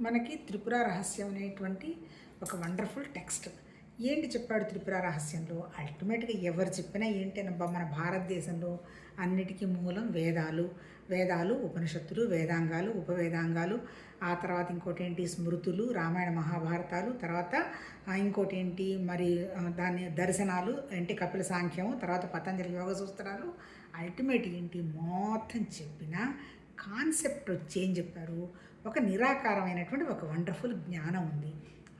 మనకి త్రిపుర రహస్యం అనేటువంటి ఒక వండర్ఫుల్ టెక్స్ట్ ఏంటి చెప్పాడు త్రిపుర రహస్యంలో? అల్టిమేట్గా ఎవరు చెప్పినా ఏంటనబ్బా మన భారతదేశంలో అన్నిటికీ మూలం వేదాలు. వేదాలు ఉపనిషత్తులు వేదాంగాలు ఉపవేదాంగాలు. ఆ తర్వాత ఇంకోటి ఏంటి స్మృతులు రామాయణ మహాభారతాలు. తర్వాత ఇంకోటి ఏంటి మరి దాని దర్శనాలు ఏంటి కపిల సాంఖ్యము తర్వాత పతంజలి యోగ సూత్రాలు. అల్టిమేట్ ఏంటి? మొత్తం చెప్పిన కాన్సెప్ట్ వచ్చి ఏం చెప్పారు ఒక నిరాకారమైనటువంటి ఒక వండర్ఫుల్ జ్ఞానం ఉంది.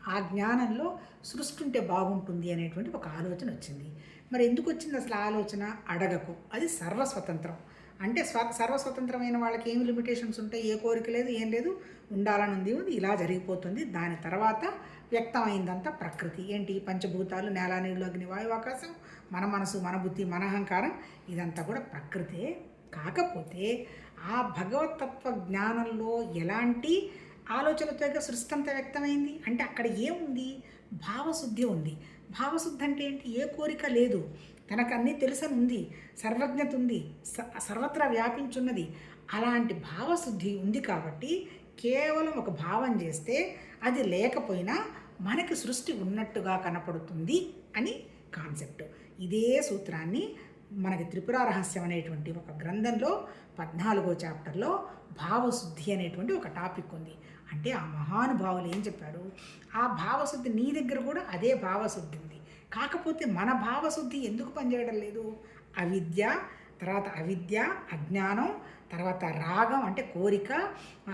ఆ జ్ఞానంలో సృష్టి ఉంటే బాగుంటుంది అనేటువంటి ఒక ఆలోచన వచ్చింది. మరి ఎందుకు వచ్చింది అసలు ఆలోచన? అడగకు. అది సర్వస్వతంత్రం. అంటే స్వ సర్వస్వతంత్రమైన వాళ్ళకి ఏమి లిమిటేషన్స్ ఉంటాయి? ఏ కోరిక లేదు ఏం లేదు. ఉండాలని ఉంది ఉంది. ఇలా జరిగిపోతుంది. దాని తర్వాత వ్యక్తమైందంతా ప్రకృతి. ఏంటి? పంచభూతాలు నేల నీళ్ళు అగ్ని వాయు ఆకాశం మన మనసు మన బుద్ధి మన అహంకారం ఇదంతా కూడా ప్రకృతే. కాకపోతే ఆ భగవతత్వ జ్ఞానంలో ఎలాంటి ఆలోచనతో సృష్టి అంతా వ్యక్తమైంది? అంటే అక్కడ ఏముంది? భావశుద్ధి ఉంది. భావశుద్ధి అంటే ఏంటి? ఏ కోరిక లేదు. తనకు అన్నీ తెలుసని ఉంది సర్వజ్ఞత ఉంది స- సర్వత్రా వ్యాపించున్నది. అలాంటి భావశుద్ధి ఉంది కాబట్టి కేవలం ఒక భావం చేస్తే అది లేకపోయినా మనకి సృష్టి ఉన్నట్టుగా కనపడుతుంది అని కాన్సెప్ట్. ఇదే సూత్రాన్ని మనకి త్రిపుర రహస్యం అనేటువంటి ఒక గ్రంథంలో పద్నాలుగో చాప్టర్లో భావశుద్ధి అనేటువంటి ఒక టాపిక్ ఉంది. అంటే ఆ మహానుభావులు ఏం చెప్పారు? ఆ భావశుద్ధి నీ దగ్గర కూడా అదే భావశుద్ధి ఉంది. కాకపోతే మన భావశుద్ధి ఎందుకు పనిచేయడం లేదు? అవిద్య తర్వాత అవిద్య అజ్ఞానం తర్వాత రాగం అంటే కోరిక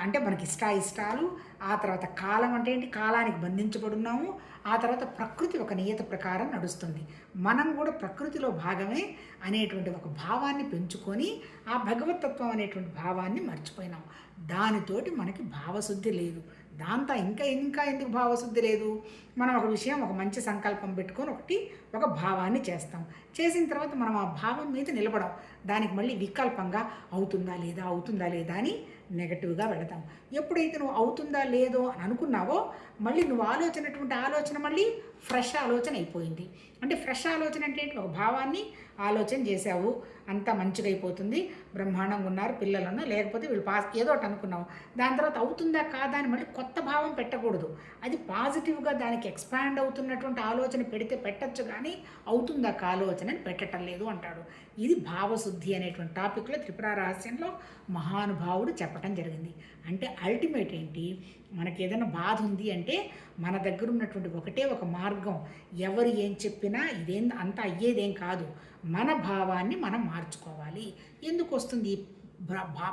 అంటే మనకి ఇష్ట ఇష్టాలు ఆ తర్వాత కాలం అంటే ఏంటి? కాలానికి బంధించబడున్నాము. ఆ తర్వాత ప్రకృతి ఒక నియత ప్రకారం నడుస్తుంది. మనం కూడా ప్రకృతిలో భాగమే అనేటువంటి ఒక భావాన్ని పెంచుకొని ఆ భగవతత్వం అనేటువంటి భావాన్ని మర్చిపోయినాం. దానితోటి మనకి భావశుద్ధి లేదు. దాంతో ఇంకా ఇంకా ఎందుకు భావశుద్ధి లేదు? మనం ఒక విషయం ఒక మంచి సంకల్పం పెట్టుకొని ఒకటి ఒక భావాన్ని చేస్తాం. చేసిన తర్వాత మనం ఆ భావం మీద నిలబడం. దానికి మళ్ళీ వికల్పంగా అవుతుందా లేదా అవుతుందా లేదా అని నెగటివ్గా వెళతాం ఎప్పుడైతే నువ్వు అవుతుందా లేదో అని అనుకున్నావో మళ్ళీ నువ్వు ఆలోచనటువంటి ఆలోచన మళ్ళీ ఫ్రెష్ ఆలోచన అయిపోయింది. అంటే ఫ్రెష్ ఆలోచన అంటే ఏంటి? ఒక భావాన్ని ఆలోచన చేసావు అంతా మంచిగా అయిపోతుంది బ్రహ్మాండంగా ఉన్నారు పిల్లలను లేకపోతే వీళ్ళు పాస్ ఏదో ఒకటి అనుకున్నావు. దాని తర్వాత అవుతుందా కాదా అని మళ్ళీ కొత్త భావం పెట్టకూడదు. అది పాజిటివ్గా దానికి ఎక్స్పాండ్ అవుతున్నటువంటి ఆలోచన పెడితే పెట్టచ్చు కానీ అవుతుంది ఆ ఆలోచన అని పెట్టడం లేదు అంటాడు. ఇది భావశుద్ధి అనేటువంటి టాపిక్లో త్రిపుర రహస్యంలో మహానుభావుడు చెప్పడం జరిగింది. అంటే అల్టిమేట్ ఏంటి? మనకి ఏదైనా బాధ ఉంది అంటే మన దగ్గర ఉన్నటువంటి ఒకటే ఒక మార్గం. ఎవరు ఏం చెప్పినా ఇదేం అంత అయ్యేదేం కాదు. మన భావాన్ని మనం మార్చుకోవాలి. ఎందుకు వస్తుంది? ఈ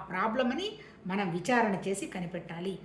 ప్రాబ్లం అని మనం విచారణ చేసి కనిపెట్టాలి.